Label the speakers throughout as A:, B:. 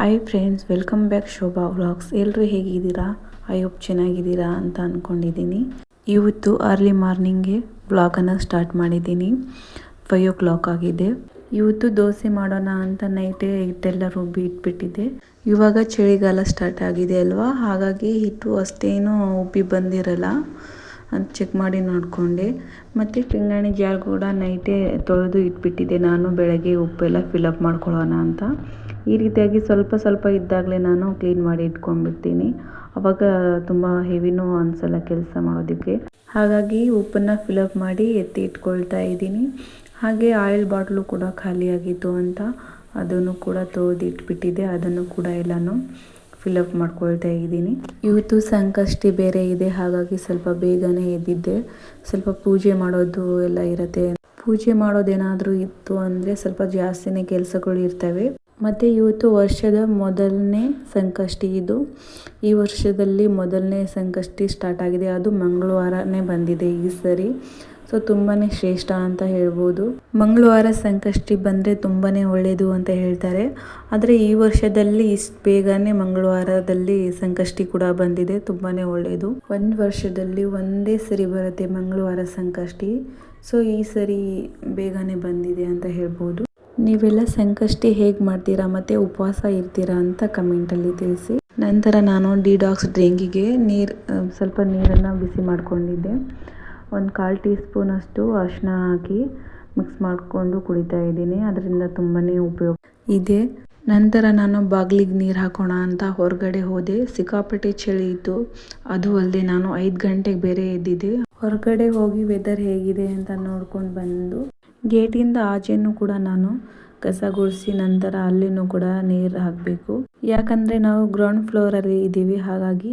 A: Hi friends welcome back Shobha vlogs ಎಲ್ಲರೂ ಹೇಗಿದ್ದೀರಾ? I hope ಚೆನ್ನಾಗಿದ್ದೀರಾ ಅಂತ ಅಂದ್ಕೊಂಡಿದ್ದೀನಿ ಇವತ್ತು ಅರ್ಲಿ ಮಾರ್ನಿಂಗ್ಗೆ ವ್ಲಾಗನ್ನು ಸ್ಟಾರ್ಟ್ ಮಾಡಿದ್ದೀನಿ. ಫೈವ್ ಓ ಕ್ಲಾಕ್ ಆಗಿದೆ. ಇವತ್ತು ದೋಸೆ ಮಾಡೋಣ ಅಂತ ನೈಟೇ ಹಿಟ್ಟೆಲ್ಲ ರುಬ್ಬಿ ಇಟ್ಬಿಟ್ಟಿದ್ದೆ ಇವಾಗ ಚಳಿಗಾಲ ಸ್ಟಾರ್ಟ್ ಆಗಿದೆ ಅಲ್ವಾ? ಹಾಗಾಗಿ ಹಿಟ್ಟು ಅಷ್ಟೇನು ಉಬ್ಬಿ ಬಂದಿರಲ್ಲ. ಅಂತ ಚೆಕ್ ಮಾಡಿ ನೋಡಿಕೊಂಡೆ. ಮತ್ತು ಪಿಂಗಾಣಿ ಜಾರ್ ಕೂಡ ನೈಟೇ ತೊಳೆದು ಇಟ್ಬಿಟ್ಟಿದ್ದೆ ನಾನು ಬೆಳಗ್ಗೆ ಉಪ್ಪೆಲ್ಲ ಫಿಲಪ್ ಮಾಡ್ಕೊಳ್ಳೋಣ ಅಂತ. ಈ ರೀತಿಯಾಗಿ ಸ್ವಲ್ಪ ಸ್ವಲ್ಪ ಇದ್ದಾಗಲೇ ನಾನು ಕ್ಲೀನ್ ಮಾಡಿ ಇಟ್ಕೊಂಡ್ಬಿಡ್ತೀನಿ. ಅವಾಗ ತುಂಬ ಹೆವಿನೂ ಅನಿಸಲ್ಲ ಕೆಲಸ ಮಾಡೋದಕ್ಕೆ. ಹಾಗಾಗಿ ಉಪ್ಪನ್ನು ಫಿಲಪ್ ಮಾಡಿ ಎತ್ತಿ ಇಟ್ಕೊಳ್ತಾ ಇದ್ದೀನಿ. ಹಾಗೆ ಆಯಿಲ್ ಬಾಟ್ಲು ಕೂಡ ಖಾಲಿಯಾಗಿತ್ತು ಅಂತ ಅದನ್ನು ಕೂಡ ತೊಳೆದು ಇಟ್ಬಿಟ್ಟಿದ್ದೆ. ಅದನ್ನು ಕೂಡ ಎಲ್ಲನೂ ಫಿಲಪ್ ಮಾಡ್ಕೊಳ್ತಾ ಇದ್ದೀನಿ. ಇವತ್ತು ಸಂಕಷ್ಟಿ ಬೇರೆ ಇದೆ. ಹಾಗಾಗಿ ಸ್ವಲ್ಪ ಬೇಗನೆ ಎದ್ದಿದ್ದೆ. ಸ್ವಲ್ಪ ಪೂಜೆ ಮಾಡೋದು ಎಲ್ಲ ಇರುತ್ತೆ. ಪೂಜೆ ಮಾಡೋದೇನಾದರೂ ಇತ್ತು ಅಂದರೆ ಸ್ವಲ್ಪ ಜಾಸ್ತಿನೇ ಕೆಲಸಗಳು ಇರ್ತವೆ. ಮತ್ತು ಇವತ್ತು ವರ್ಷದ ಮೊದಲನೇ ಸಂಕಷ್ಟಿ ಇದು. ಈ ವರ್ಷದಲ್ಲಿ ಮೊದಲನೇ ಸಂಕಷ್ಟಿ ಸ್ಟಾರ್ಟ್ ಆಗಿದೆ. ಅದು ಮಂಗಳವಾರನೇ ಬಂದಿದೆ ಈ ಸರಿ. ಸೊ ತುಂಬಾ ಶ್ರೇಷ್ಠ ಅಂತ ಹೇಳ್ಬೋದು. ಮಂಗಳವಾರ ಸಂಕಷ್ಟಿ ಬಂದರೆ ತುಂಬಾ ಒಳ್ಳೆಯದು ಅಂತ ಹೇಳ್ತಾರೆ. ಆದರೆ ಈ ವರ್ಷದಲ್ಲಿ ಇಷ್ಟು ಬೇಗನೆ ಮಂಗಳವಾರದಲ್ಲಿ ಸಂಕಷ್ಟಿ ಕೂಡ ಬಂದಿದೆ. ತುಂಬಾ ಒಳ್ಳೆಯದು ಒಂದು ವರ್ಷದಲ್ಲಿ ಒಂದೇ ಸರಿ ಬರುತ್ತೆ ಮಂಗಳವಾರ ಸಂಕಷ್ಟಿ. ಸೊ ಈ ಸರಿ ಬೇಗನೆ ಬಂದಿದೆ ಅಂತ ಹೇಳ್ಬೋದು. ನೀವೆಲ್ಲ ಸಂಕಷ್ಟಿ ಹೇಗೆ ಮಾಡ್ತೀರಾ ಮತ್ತು ಉಪವಾಸ ಇರ್ತೀರಾ ಅಂತ ಕಮೆಂಟಲ್ಲಿ ತಿಳಿಸಿ. ನಂತರ ನಾನು ಡಿಡಾಕ್ಸ್ ಡ್ರಿಂಕಿಗೆ ನೀರು ಸ್ವಲ್ಪ ನೀರನ್ನು ಬಿಸಿ ಮಾಡ್ಕೊಂಡಿದ್ದೆ. ಒಂದು ಕಾಲು ಟೀ ಸ್ಪೂನಷ್ಟು ಅರಿಶಿನ ಹಾಕಿ ಮಿಕ್ಸ್ ಮಾಡಿಕೊಂಡು ಕುಡಿತಾ ಇದ್ದೀನಿ. ಅದರಿಂದ ತುಂಬಾ ಉಪಯೋಗ. ಇದೆ. ನಂತರ ನಾನು ಬಾಗಿಲಿಗೆ ನೀರು ಹಾಕೋಣ ಅಂತ ಹೊರಗಡೆ ಹೋದೆ. ಸಿಕ್ಕಾಪಟ್ಟೆ ಚಳಿ ಇತ್ತು. ಅದು ಅಲ್ಲದೆ ನಾನು ಐದು ಗಂಟೆಗೆ ಬೇರೆ ಎದ್ದಿದ್ದೆ. ಹೊರಗಡೆ ಹೋಗಿ ವೆದರ್ ಹೇಗಿದೆ ಅಂತ ನೋಡ್ಕೊಂಡು ಬಂದು ಗೇಟಿಂದ ಆಚೆನೂ ಕೂಡ ನಾನು ಕಸ ಗುಡಿಸಿ ನಂತರ ಅಲ್ಲಿನೂ ಕೂಡ ನೀರು ಹಾಕಬೇಕು. ಯಾಕಂದರೆ ನಾವು ಗ್ರೌಂಡ್ ಫ್ಲೋರಲ್ಲಿ ಇದ್ದೀವಿ, ಹಾಗಾಗಿ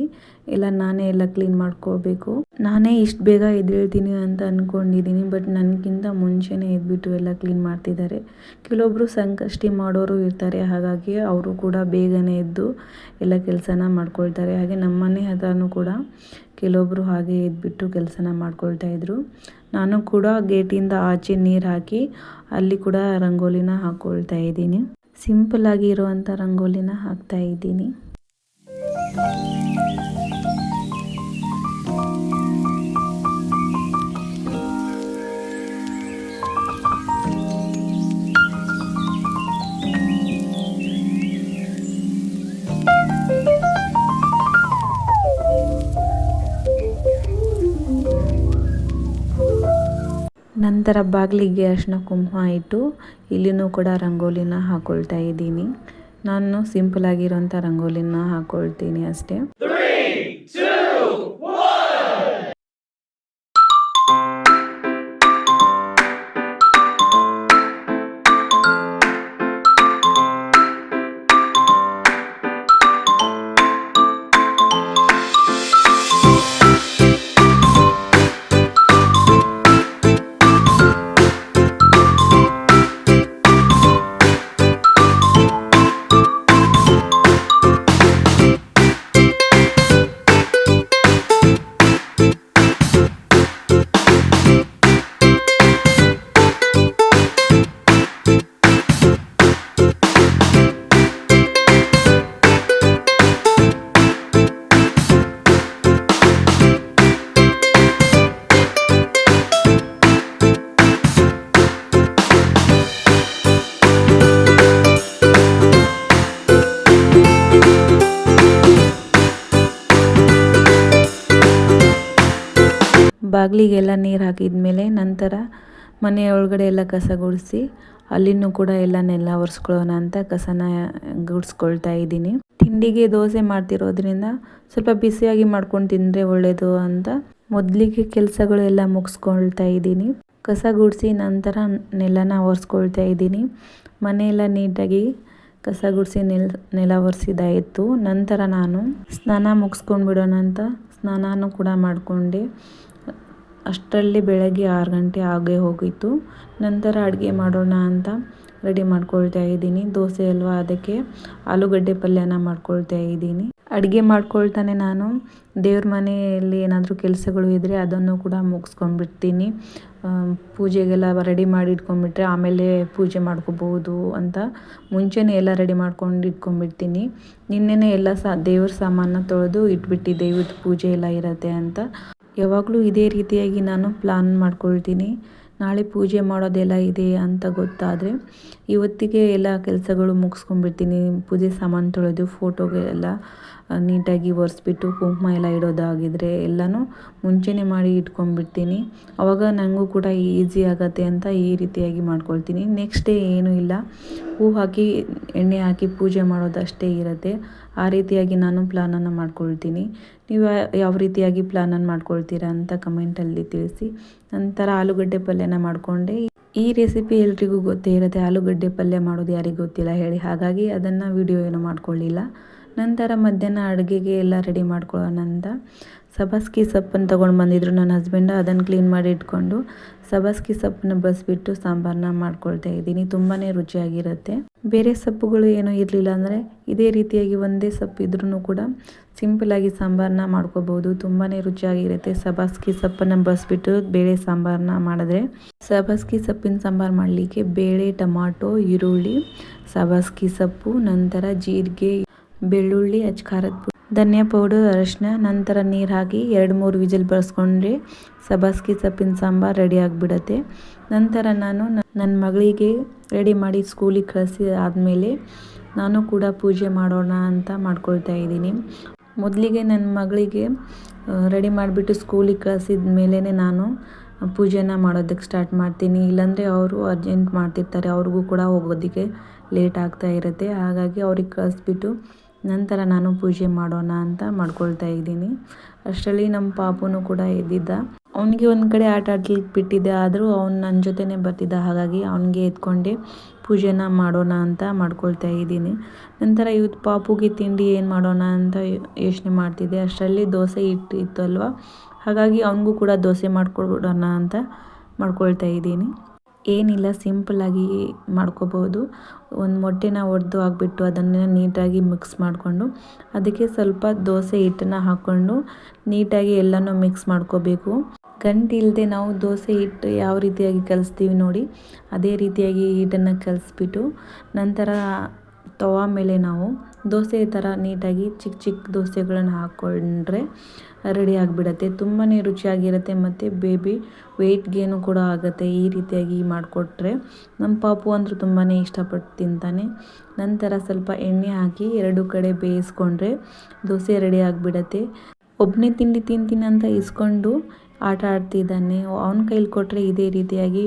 A: ಎಲ್ಲ ನಾನೇ ಎಲ್ಲ ಕ್ಲೀನ್ ಮಾಡ್ಕೋಬೇಕು. ನಾನೇ ಇಷ್ಟು ಬೇಗ ಎದ್ದೇಳ್ತೀನಿ ಅಂತ ಅಂದ್ಕೊಂಡಿದ್ದೀನಿ ಬಟ್ ನನಗಿಂತ ಮುಂಚೆನೇ ಎದ್ಬಿಟ್ಟು ಎಲ್ಲ ಕ್ಲೀನ್ ಮಾಡ್ತಿದ್ದಾರೆ. ಕೆಲವೊಬ್ಬರು ಸಂಕಷ್ಟಿ ಮಾಡೋರು ಇರ್ತಾರೆ, ಹಾಗಾಗಿ ಅವರು ಕೂಡ ಬೇಗನೆ ಎದ್ದು ಎಲ್ಲ ಕೆಲಸನ ಮಾಡ್ಕೊಳ್ತಾರೆ. ಹಾಗೆ ನಮ್ಮನೆ ಹತ್ರನೂ ಕೂಡ ಕೆಲವೊಬ್ಬರು ಹಾಗೆ ಎದ್ಬಿಟ್ಟು ಕೆಲಸನ ಮಾಡ್ಕೊಳ್ತಾ ಇದ್ರು. ನಾನು ಕೂಡ ಗೇಟಿಂದ ಆಚೆ ನೀರು ಹಾಕಿ ಅಲ್ಲಿ ಕೂಡ ರಂಗೋಲಿನ ಹಾಕೊಳ್ತಾ ಇದ್ದೀನಿ. ಸಿಂಪಲ್ ಆಗಿ ಇರುವಂಥ ರಂಗೋಲಿನ ಹಾಕ್ತಾ ಇದ್ದೀನಿ. ನಂತರ ಬಾಗಿಲಿಗೆ ಅರಿಶಿನ ಕುಂಕುಮ ಇಟ್ಟು ಇಲ್ಲಿನೂ ಕೂಡ ರಂಗೋಲಿನ ಹಾಕೊಳ್ತಾ ಇದ್ದೀನಿ. ನಾನು ಸಿಂಪಲ್ ಆಗಿರೋಂಥ ರಂಗೋಲಿನ ಹಾಕೊಳ್ತೀನಿ ಅಷ್ಟೇ. ಬಾಗಿಲಿಗೆಲ್ಲ ನೀರು ಹಾಕಿದ್ಮೇಲೆ ನಂತರ ಮನೆಯ ಒಳಗಡೆ ಎಲ್ಲ ಕಸ ಗುಡಿಸಿ, ಅಲ್ಲಿನೂ ಕೂಡ ಎಲ್ಲ ನೆಲ ಒರೆಸ್ಕೊಳ್ಳೋಣ ಅಂತ ಕಸನ ಗುಡಿಸ್ಕೊಳ್ತಾ ಇದ್ದೀನಿ. ತಿಂಡಿಗೆ ದೋಸೆ ಮಾಡ್ತಿರೋದ್ರಿಂದ ಸ್ವಲ್ಪ ಬಿಸಿಯಾಗಿ ಮಾಡ್ಕೊಂಡು ತಿಂದರೆ ಒಳ್ಳೆಯದು ಅಂತ ಮೊದಲಿಗೆ ಕೆಲಸಗಳು ಎಲ್ಲ ಮುಗಿಸ್ಕೊಳ್ತಾ ಇದ್ದೀನಿ. ಕಸ ಗುಡಿಸಿ ನಂತರ ನೆಲನ ಒರೆಸ್ಕೊಳ್ತಾ ಇದ್ದೀನಿ. ಮನೆಯೆಲ್ಲ ನೀಟಾಗಿ ಕಸ ಗುಡಿಸಿ ನೆಲ ನೆಲ ಒರೆಸಿದಾಯಿತು ನಂತರ ನಾನು ಸ್ನಾನ ಮುಗಿಸ್ಕೊಂಡ್ಬಿಡೋಣ ಅಂತ ಸ್ನಾನನೂ ಕೂಡ ಮಾಡಿಕೊಂಡೆ. ಅಷ್ಟರಲ್ಲಿ ಬೆಳಗ್ಗೆ ಆರು ಗಂಟೆ ಆಗೇ ಹೋಗಿತ್ತು. ನಂತರ ಅಡುಗೆ ಮಾಡೋಣ ಅಂತ ರೆಡಿ ಮಾಡ್ಕೊಳ್ತಾ ಇದ್ದೀನಿ. ದೋಸೆ ಅಲ್ವ ಅದಕ್ಕೆ ಆಲೂಗಡ್ಡೆ ಪಲ್ಯನ ಮಾಡ್ಕೊಳ್ತಾ ಇದ್ದೀನಿ. ಅಡುಗೆ ಮಾಡ್ಕೊಳ್ತಾನೆ ನಾನು. ದೇವ್ರ ಮನೆಯಲ್ಲಿ ಏನಾದರೂ ಕೆಲಸಗಳು ಇದ್ದರೆ ಅದನ್ನು ಕೂಡ ಮುಗಿಸ್ಕೊಂಡ್ಬಿಡ್ತೀನಿ. ಪೂಜೆಗೆಲ್ಲ ರೆಡಿ ಮಾಡಿ ಇಟ್ಕೊಂಡ್ಬಿಟ್ರೆ ಆಮೇಲೆ ಪೂಜೆ ಮಾಡ್ಕೋಬೋದು ಅಂತ ಮುಂಚೆನೇ ಎಲ್ಲ ರೆಡಿ ಮಾಡ್ಕೊಂಡು ಇಟ್ಕೊಂಡ್ಬಿಡ್ತೀನಿ ನಿನ್ನೆನೇ ಎಲ್ಲ ಸಾ, ದೇವ್ರ ಸಾಮಾನ ತೊಳೆದು ಇಟ್ಬಿಟ್ಟಿದ್ದೆ. ಇವತ್ತು ಪೂಜೆ ಎಲ್ಲ ಇರುತ್ತೆ ಅಂತ. ಯಾವಾಗಲೂ ಇದೇ ರೀತಿಯಾಗಿ ನಾನು ಪ್ಲಾನ್ ಮಾಡ್ಕೊಳ್ತೀನಿ. ನಾಳೆ ಪೂಜೆ ಮಾಡೋದೆಲ್ಲ ಇದೆ ಅಂತ ಗೊತ್ತಾದರೆ ಇವತ್ತಿಗೆ ಎಲ್ಲ ಕೆಲಸಗಳು ಮುಗಿಸ್ಕೊಂಡ್ಬಿಡ್ತೀನಿ. ಪೂಜೆ ಸಾಮಾನು ತೊಳೆದು ಫೋಟೋಗೆ ಎಲ್ಲ ನೀಟಾಗಿ ಒರೆಸ್ಬಿಟ್ಟು ಕುಂಕುಮ ಎಲ್ಲ ಇಡೋದಾಗಿದ್ರೆ ಎಲ್ಲನೂ ಮುಂಚೆನೇ ಮಾಡಿ ಇಟ್ಕೊಂಡ್ಬಿಡ್ತೀನಿ. ಅವಾಗ ನನಗೂ ಕೂಡ ಈಸಿ ಆಗತ್ತೆ ಅಂತ ಈ ರೀತಿಯಾಗಿ ಮಾಡ್ಕೊಳ್ತೀನಿ. ನೆಕ್ಸ್ಟ್ ಡೇ ಏನೂ ಇಲ್ಲ. ಹೂ ಹಾಕಿ, ಎಣ್ಣೆ ಹಾಕಿ ಪೂಜೆ ಮಾಡೋದಷ್ಟೇ ಇರುತ್ತೆ. ಆ ರೀತಿಯಾಗಿ ನಾನು ಪ್ಲಾನನ್ನು ಮಾಡ್ಕೊಳ್ತೀನಿ. ನೀವು ಯಾವ ರೀತಿಯಾಗಿ ಪ್ಲಾನನ್ನು ಮಾಡ್ಕೊಳ್ತೀರಾ ಅಂತ ಕಮೆಂಟಲ್ಲಿ ತಿಳಿಸಿ. ನಂತರ ಆಲೂಗಡ್ಡೆ ಪಲ್ಯನ ಮಾಡಿಕೊಂಡೆ. ಈ ರೆಸಿಪಿ ಎಲ್ರಿಗೂ ಗೊತ್ತೇ ಇರುತ್ತೆ. ಆಲೂಗಡ್ಡೆ ಪಲ್ಯ ಮಾಡೋದು ಯಾರಿಗೂ ಗೊತ್ತಿಲ್ಲ ಹೇಳಿ. ಹಾಗಾಗಿ ಅದನ್ನು ವಿಡಿಯೋ ಏನೂ ಮಾಡ್ಕೊಳ್ಳಿಲ್ಲ. ನಂತರ ಮಧ್ಯಾಹ್ನ ಅಡುಗೆಗೆ ಎಲ್ಲ ರೆಡಿ ಮಾಡ್ಕೊಳ್ಳೋಣ ಅಂತ ಸಬಸ್ಕಿ ಸೊಪ್ಪನ್ನು ತೊಗೊಂಡು ಬಂದಿದ್ರು ನನ್ನ ಹಸ್ಬೆಂಡ್ ಅದನ್ನು ಕ್ಲೀನ್ ಮಾಡಿ ಇಟ್ಕೊಂಡು ಸಬಸ್ಕಿ ಸೊಪ್ಪನ್ನ ಬಸ್ಬಿಟ್ಟು ಸಾಂಬಾರನ್ನ ಮಾಡ್ಕೊಳ್ತಾ ಇದ್ದೀನಿ. ತುಂಬಾ ರುಚಿಯಾಗಿರುತ್ತೆ. ಬೇರೆ ಸೊಪ್ಪುಗಳು ಏನೂ ಇರಲಿಲ್ಲ ಅಂದರೆ ಇದೇ ರೀತಿಯಾಗಿ ಒಂದೇ ಸೊಪ್ಪು ಇದ್ರೂ ಕೂಡ ಸಿಂಪಲಾಗಿ ಸಾಂಬಾರನ್ನ ಮಾಡ್ಕೋಬೋದು. ತುಂಬಾ ರುಚಿಯಾಗಿರುತ್ತೆ ಸಬಸ್ಕಿ ಸೊಪ್ಪನ್ನು ಬಸ್ಬಿಟ್ಟು ಬೇಳೆ ಸಾಂಬಾರನ್ನ ಮಾಡಿದ್ರೆ. ಸಬಸ್ಕಿ ಸೊಪ್ಪಿನ ಸಾಂಬಾರು ಮಾಡಲಿಕ್ಕೆ ಬೇಳೆ, ಟೊಮಾಟೊ, ಈರುಳ್ಳಿ ಸಬಸ್ಕಿ ಸೊಪ್ಪು, ನಂತರ ಜೀರಿಗೆ ಬೆಳ್ಳುಳ್ಳಿ ಖಾರದ ಪುಡಿ, ಧನಿಯಾ ಪೌಡರ್, ಅರಶಿನ, ನಂತರ ನೀರು ಹಾಕಿ ಎರಡು ಮೂರು ವಿಜಿಲ್ ಬಳಸ್ಕೊಂಡ್ರೆ ಸಬಾಸ್ಗಿ ಸೊಪ್ಪಿನ ಸಾಂಬಾರು ರೆಡಿ ಆಗಿಬಿಡತ್ತೆ. ನಂತರ ನಾನು ನನ್ನ ಮಗಳಿಗೆ ರೆಡಿ ಮಾಡಿ ಸ್ಕೂಲಿಗೆ ಕಳಿಸಿ ಆದಮೇಲೆ ನಾನು ಕೂಡ ಪೂಜೆ ಮಾಡೋಣ ಅಂತ ಮಾಡ್ಕೊಳ್ತಾ ಇದ್ದೀನಿ. ಮೊದಲಿಗೆ ನನ್ನ ಮಗಳಿಗೆ ರೆಡಿ ಮಾಡಿಬಿಟ್ಟು ಸ್ಕೂಲಿಗೆ ಕಳಿಸಿದ ಮೇಲೇ ನಾನು ಪೂಜೆನ ಮಾಡೋದಕ್ಕೆ ಸ್ಟಾರ್ಟ್ ಮಾಡ್ತೀನಿ. ಇಲ್ಲಾಂದರೆ ಅವರು ಅರ್ಜೆಂಟ್ ಮಾಡ್ತಿರ್ತಾರೆ. ಅವ್ರಿಗೂ ಕೂಡ ಹೋಗೋದಕ್ಕೆ ಲೇಟ್ ಆಗ್ತಾ ಇರುತ್ತೆ. ಹಾಗಾಗಿ ಅವ್ರಿಗೆ ಕಳಿಸ್ಬಿಟ್ಟು ನಂತರ ನಾನು ಪೂಜೆ ಮಾಡೋಣ ಅಂತ ಮಾಡ್ಕೊಳ್ತಾ ಇದ್ದೀನಿ. ಅಷ್ಟರಲ್ಲಿ ನಮ್ಮ ಪಾಪುನು ಕೂಡ ಎದ್ದಿದ್ದ. ಅವನಿಗೆ ಒಂದು ಕಡೆ ಆಟ ಆಡ್ಲಿಕ್ಕೆ ಬಿಟ್ಟಿದ್ದೆ, ಆದರೂ ಅವ್ನು ನನ್ನ ಜೊತೆನೇ ಬರ್ತಿದ್ದ. ಹಾಗಾಗಿ ಅವನಿಗೆ ಎತ್ಕೊಂಡೆ ಪೂಜೆನ ಮಾಡೋಣ ಅಂತ ಮಾಡ್ಕೊಳ್ತಾ ಇದ್ದೀನಿ. ನಂತರ ಇವತ್ತು ಪಾಪುಗೆ ತಿಂಡಿ ಏನು ಮಾಡೋಣ ಅಂತ ಯೋಚನೆ ಮಾಡ್ತಿದ್ದೆ. ಅಷ್ಟರಲ್ಲಿ ದೋಸೆ ಹಿಟ್ಟು ಇತ್ತು ಅಲ್ವಾ? ಹಾಗಾಗಿ ಅವನಿಗೂ ಕೂಡ ದೋಸೆ ಮಾಡ್ಕೊಡೋಣ ಅಂತ ಮಾಡ್ಕೊಳ್ತಾ ಇದ್ದೀನಿ. ಏನಿಲ್ಲ ಸಿಂಪಲ್ಲಾಗಿ ಮಾಡ್ಕೋಬೋದು. ಒಂದು ಮೊಟ್ಟೆನ ಒಡೆದು ಹಾಕ್ಬಿಟ್ಟು ಅದನ್ನು ನೀಟಾಗಿ ಮಿಕ್ಸ್ ಮಾಡಿಕೊಂಡು, ಅದಕ್ಕೆ ಸ್ವಲ್ಪ ದೋಸೆ ಹಿಟ್ಟನ್ನ ಹಾಕ್ಕೊಂಡು ನೀಟಾಗಿ ಎಲ್ಲನೂ ಮಿಕ್ಸ್ ಮಾಡ್ಕೋಬೇಕು. ಗಂಟು ಇಲ್ಲದೆ ನಾವು ದೋಸೆ ಹಿಟ್ಟು ಯಾವ ರೀತಿಯಾಗಿ ಕಲಿಸ್ತೀವಿ ನೋಡಿ, ಅದೇ ರೀತಿಯಾಗಿ ಹಿಟ್ಟನ್ನು ಕಲಿಸ್ಬಿಟ್ಟು ನಂತರ ತವಾ ಮೇಲೆ ನಾವು ದೋಸೆ ಥರ ನೀಟಾಗಿ ಚಿಕ್ಕ ಚಿಕ್ಕ ದೋಸೆಗಳನ್ನು ಹಾಕ್ಕೊಂಡ್ರೆ ರೆಡಿ ಆಗಿಬಿಡತ್ತೆ. ತುಂಬಾ ರುಚಿಯಾಗಿರುತ್ತೆ ಮತ್ತು ಬೇಬಿ ವೆಯ್ಟ್ ಗೇನು ಕೂಡ ಆಗುತ್ತೆ ಈ ರೀತಿಯಾಗಿ ಮಾಡಿಕೊಟ್ರೆ. ನಮ್ಮ ಪಾಪು ಅಂದರೂ ತುಂಬಾ ಇಷ್ಟಪಟ್ಟು ತಿಂತಾನೆ. ನಂತರ ಸ್ವಲ್ಪ ಎಣ್ಣೆ ಹಾಕಿ ಎರಡು ಕಡೆ ಬೇಯಿಸ್ಕೊಂಡ್ರೆ ದೋಸೆ ರೆಡಿ ಆಗಿಬಿಡತ್ತೆ. ಒಬ್ಬನೇ ತಿಂಡಿ ತಿಂತೀನಿ ಅಂತ ಇಸ್ಕೊಂಡು ಆಟ ಆಡ್ತಿದ್ದಾನೆ. ಅವನ ಕೈಲಿ ಕೊಟ್ಟರೆ ಇದೇ ರೀತಿಯಾಗಿ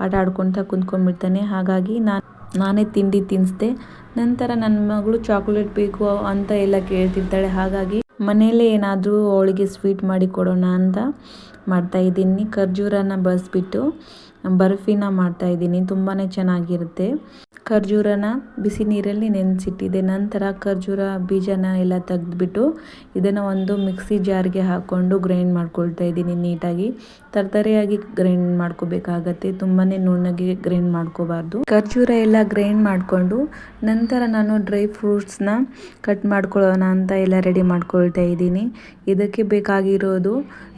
A: ಆಟ ಆಡ್ಕೊತ ಕುಂತ್ಕೊಂಡ್ಬಿಡ್ತಾನೆ. ಹಾಗಾಗಿ ನಾನು, ನಾನೇ ತಿಂಡಿ ತಿನ್ನಿಸ್ದೆ ನಂತರ ನನ್ನ ಮಗಳು ಚಾಕ್ಲೇಟ್ ಬೇಕು ಅಂತ ಎಲ್ಲ ಕೇಳ್ತಿರ್ತಾಳೆ. ಹಾಗಾಗಿ ಮನೆಯಲ್ಲೇ ಏನಾದರೂ ಅವಳಿಗೆ ಸ್ವೀಟ್ ಮಾಡಿ ಕೊಡೋಣ ಅಂತ ಮಾಡ್ತಾಯಿದ್ದೀನಿ ಖರ್ಜೂರನ ಬಸ್ಬಿಟ್ಟು ಬರ್ಫಿನ ಮಾಡ್ತಾಯಿದ್ದೀನಿ ತುಂಬಾ ಚೆನ್ನಾಗಿರುತ್ತೆ. ಖರ್ಜೂರನ ಬಿಸಿ ನೀರಲ್ಲಿ ನೆನೆಸಿಟ್ಟಿದೆ, ನಂತರ ಖರ್ಜೂರ ಬೀಜನ ಎಲ್ಲ ತೆಗೆದ್ಬಿಟ್ಟು ಇದನ್ನು ಒಂದು ಮಿಕ್ಸಿ ಜಾರ್ಗೆ ಹಾಕ್ಕೊಂಡು ಗ್ರೈಂಡ್ ಮಾಡ್ಕೊಳ್ತಾ ಇದ್ದೀನಿ ನೀಟಾಗಿ. ತರತರಿಯಾಗಿ ಗ್ರೈಂಡ್ ಮಾಡ್ಕೋಬೇಕಾಗತ್ತೆ ತುಂಬಾ ನುಣ್ಣಗೆ ಗ್ರೈಂಡ್ ಮಾಡ್ಕೋಬಾರ್ದು. ಖರ್ಜೂರ ಎಲ್ಲ ಗ್ರೈಂಡ್ ಮಾಡಿಕೊಂಡು ನಂತರ ನಾನು ಡ್ರೈ ಫ್ರೂಟ್ಸ್ನ ಕಟ್ ಮಾಡ್ಕೊಳ್ಳೋಣ ಅಂತ ಎಲ್ಲ ರೆಡಿ ಮಾಡ್ಕೊಳ್ತಾ ಇದ್ದೀನಿ. ಇದಕ್ಕೆ ಬೇಕಾಗಿರೋದು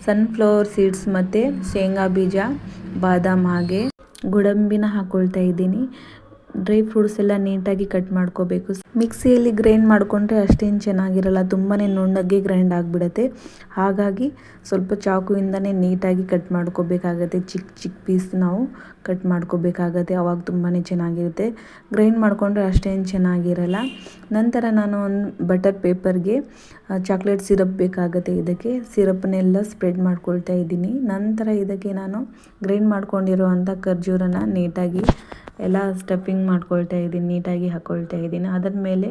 A: ಸನ್ಫ್ಲವರ್ ಸೀಡ್ಸ್ ಮತ್ತು ಶೇಂಗಾ ಬೀಜ ಬಾದಾಮ್ ಹಾಗೆ ಗೋಡಂಬಿನ ಹಾಕೊಳ್ತಾ ಇದ್ದೀನಿ. ಡ್ರೈ ಫ್ರೂಟ್ಸ್ ಎಲ್ಲ ನೀಟಾಗಿ ಕಟ್ ಮಾಡ್ಕೋಬೇಕು. ಮಿಕ್ಸಿಯಲ್ಲಿ ಗ್ರೈಂಡ್ ಮಾಡಿಕೊಂಡ್ರೆ ಅಷ್ಟೇನು ಚೆನ್ನಾಗಿರಲ್ಲ ತುಂಬಾ ನುಣ್ಣಗೆ ಗ್ರೈಂಡ್ ಆಗಿಬಿಡುತ್ತೆ. ಹಾಗಾಗಿ ಸ್ವಲ್ಪ ಚಾಕುವಿಂದನೇ ನೀಟಾಗಿ ಕಟ್ ಮಾಡ್ಕೋಬೇಕಾಗತ್ತೆ. ಚಿಕ್ಕ ಚಿಕ್ಕ ಪೀಸ್ ನಾವು ಕಟ್ ಮಾಡ್ಕೋಬೇಕಾಗತ್ತೆ. ಅವಾಗ ತುಂಬಾ ಚೆನ್ನಾಗಿರುತ್ತೆ. ಗ್ರೈಂಡ್ ಮಾಡಿಕೊಂಡ್ರೆ ಅಷ್ಟೇನು ಚೆನ್ನಾಗಿರಲ್ಲ. ನಂತರ ನಾನು ಒಂದು ಬಟರ್ ಪೇಪರ್ಗೆ ಚಾಕ್ಲೇಟ್ ಸಿರಪ್ ಬೇಕಾಗುತ್ತೆ ಇದಕ್ಕೆ. ಸಿರಪ್ನೆಲ್ಲ ಸ್ಪ್ರೆಡ್ ಮಾಡ್ಕೊಳ್ತಾ ಇದ್ದೀನಿ. ನಂತರ ಇದಕ್ಕೆ ನಾನು ಗ್ರೈಂಡ್ ಮಾಡ್ಕೊಂಡಿರುವಂಥ ಖರ್ಜೂರನ ನೀಟಾಗಿ ಎಲ್ಲ ಸ್ಟಫಿಂಗ್ ಮಾಡ್ಕೊಳ್ತಾ ಇದ್ದೀನಿ, ನೀಟಾಗಿ ಹಾಕ್ಕೊಳ್ತಾ ಇದ್ದೀನಿ. ಅದರ ಮೇಲೆ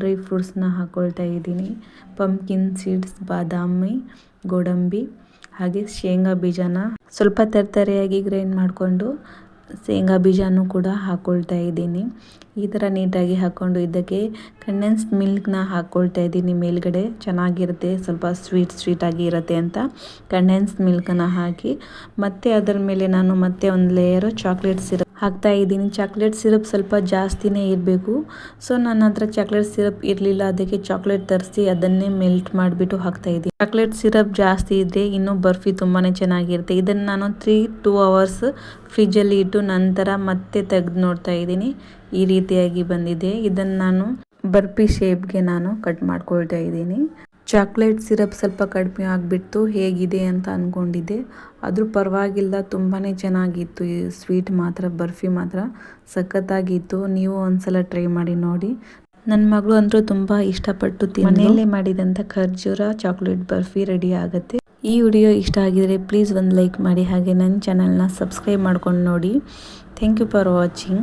A: ಡ್ರೈ ಫ್ರೂಟ್ಸ್ನ ಹಾಕ್ಕೊಳ್ತಾ ಇದ್ದೀನಿ. ಪಂಪ್ಕಿನ್ ಸೀಡ್ಸ್ ಬಾದಾಮಿ, ಗೋಡಂಬಿ, ಹಾಗೆ ಶೇಂಗಾ ಬೀಜನ ಸ್ವಲ್ಪ ತರತರಿಯಾಗಿ ಗ್ರೈಂಡ್ ಮಾಡಿಕೊಂಡು ಶೇಂಗಾ ಬೀಜನೂ ಕೂಡ ಹಾಕ್ಕೊಳ್ತಾ ಇದ್ದೀನಿ. ಈ ಥರ ನೀಟಾಗಿ ಹಾಕ್ಕೊಂಡು ಇದಕ್ಕೆ ಕಂಡೆನ್ಸ್ಡ್ ಮಿಲ್ಕ್ನ ಹಾಕ್ಕೊಳ್ತಾ ಇದ್ದೀನಿ ಮೇಲ್ಗಡೆ. ಚೆನ್ನಾಗಿರುತ್ತೆ, ಸ್ವಲ್ಪ ಸ್ವೀಟ್ ಸ್ವೀಟಾಗಿ ಇರುತ್ತೆ ಅಂತ ಕಂಡೆನ್ಸ್ಡ್ ಮಿಲ್ಕನ್ನು ಹಾಕಿ. ಮತ್ತೆ ಅದರ ಮೇಲೆ ನಾನು ಮತ್ತೆ ಒಂದು ಲೇಯರು ಚಾಕ್ಲೇಟ್ಸ್ ಸಿರಪ್ ಹಾಕ್ತಾ ಇದ್ದೀನಿ. ಚಾಕ್ಲೇಟ್ ಸಿರಪ್ ಸ್ವಲ್ಪ ಜಾಸ್ತಿನೇ ಇರಬೇಕು. ಸೊ, ನನ್ನ ಹತ್ರ ಚಾಕ್ಲೇಟ್ ಸಿರಪ್ ಇರಲಿಲ್ಲ. ಅದಕ್ಕೆ ಚಾಕ್ಲೇಟ್ ತರಿಸಿ ಅದನ್ನೇ ಮೆಲ್ಟ್ ಮಾಡಿಬಿಟ್ಟು ಹಾಕ್ತಾ ಇದ್ದೀನಿ. ಚಾಕ್ಲೇಟ್ ಸಿರಪ್ ಜಾಸ್ತಿ ಇದ್ದರೆ ಇನ್ನೂ ಬರ್ಫಿ ತುಂಬಾ ಚೆನ್ನಾಗಿರುತ್ತೆ. ಇದನ್ನು ನಾನು ತ್ರೀ ಟೂ ಅವರ್ಸ್ ಫ್ರಿಜ್ಜಲ್ಲಿ ಇಟ್ಟು ನಂತರ ಮತ್ತೆ ತೆಗೆದು ನೋಡ್ತಾ ಇದ್ದೀನಿ. ಈ ರೀತಿಯಾಗಿ ಬಂದಿದೆ. ಇದನ್ನು ನಾನು ಬರ್ಫಿ ಶೇಪ್ಗೆ ನಾನು ಕಟ್ ಮಾಡ್ಕೊಳ್ತಾ ಇದ್ದೀನಿ. ಚಾಕ್ಲೇಟ್ ಸಿರಪ್ ಸ್ವಲ್ಪ ಕಡಿಮೆ ಆಗಿಬಿಡ್ತು, ಹೇಗಿದೆ ಅಂತ ಅಂದ್ಕೊಂಡಿದ್ದೆ ಆದರೂ ಪರವಾಗಿಲ್ಲ ತುಂಬಾ ಚೆನ್ನಾಗಿತ್ತು. ಈ ಸ್ವೀಟ್ ಮಾತ್ರ, ಬರ್ಫಿ ಮಾತ್ರ ಸಖತ್ತಾಗಿತ್ತು. ನೀವು ಒಂದ್ಸಲ ಟ್ರೈ ಮಾಡಿ ನೋಡಿ. ನನ್ನ ಮಗಳು ಅಂದರೂ ತುಂಬ ಇಷ್ಟಪಟ್ಟು ಮನೆಯಲ್ಲೇ ಮಾಡಿದಂಥ ಖರ್ಜೂರ, ಚಾಕ್ಲೇಟ್, ಬರ್ಫಿ ರೆಡಿ ಆಗುತ್ತೆ. ಈ ವಿಡಿಯೋ ಇಷ್ಟ ಆಗಿದರೆ ಪ್ಲೀಸ್ ಒಂದು ಲೈಕ್ ಮಾಡಿ. ಹಾಗೆ ನನ್ನ ಚಾನಲ್ನ ಸಬ್ಸ್ಕ್ರೈಬ್ ಮಾಡ್ಕೊಂಡು ನೋಡಿ. Thank you for watching.